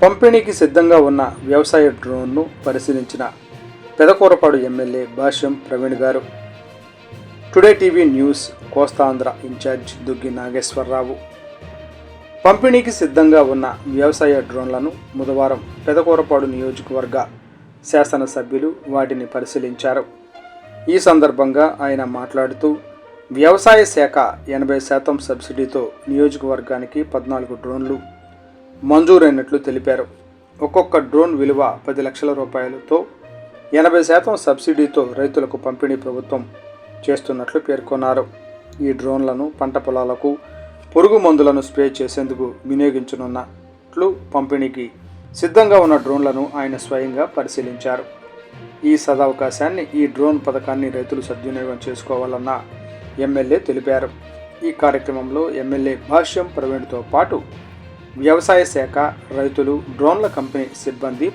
పంపిణీకి సిద్ధంగా ఉన్న వ్యవసాయ డ్రోన్ను పరిశీలించిన పెదకూరపాడు ఎమ్మెల్యే భాష్యం ప్రవీణ్ గారు. Today TV news Kostandhra incharge Duggi Nageswara Rao. పంపిణీకి సిద్ధంగా ఉన్న వ్యవసాయ డ్రోన్లను బుధవారం పెదకూరపాడు నియోజకవర్గ శాసనసభ్యులు వాటిని పరిశీలించారు. ఈ సందర్భంగా ఆయన మాట్లాడుతూ వ్యవసాయ శాఖ ఎనభై శాతం సబ్సిడీతో నియోజకవర్గానికి పద్నాలుగు డ్రోన్లు మంజూరైనట్లు తెలిపారు. ఒక్కొక్క డ్రోన్ విలువ పది లక్షల రూపాయలతో ఎనభై శాతం సబ్సిడీతో రైతులకు పంపిణీ ప్రభుత్వం చేస్తున్నట్లు పేర్కొన్నారు. ఈ డ్రోన్లను పంట పొలాలకు పురుగు మందులను స్ప్రే చేసేందుకు వినియోగించనున్నట్లు పంపిణీకి సిద్ధంగా ఉన్న డ్రోన్లను ఆయన స్వయంగా పరిశీలించారు. ఈ సదవకాశాన్ని ఈ డ్రోన్ పథకాన్ని రైతులు సద్వినియోగం చేసుకోవాలన్న ఎమ్మెల్యే తెలిపారు. ఈ కార్యక్రమంలో ఎమ్మెల్యే భాష్యం ప్రవీణ్తో పాటు వ్యవసాయ శాఖ రైతులు డ్రోన్ల కంపెనీ సిబ్బంది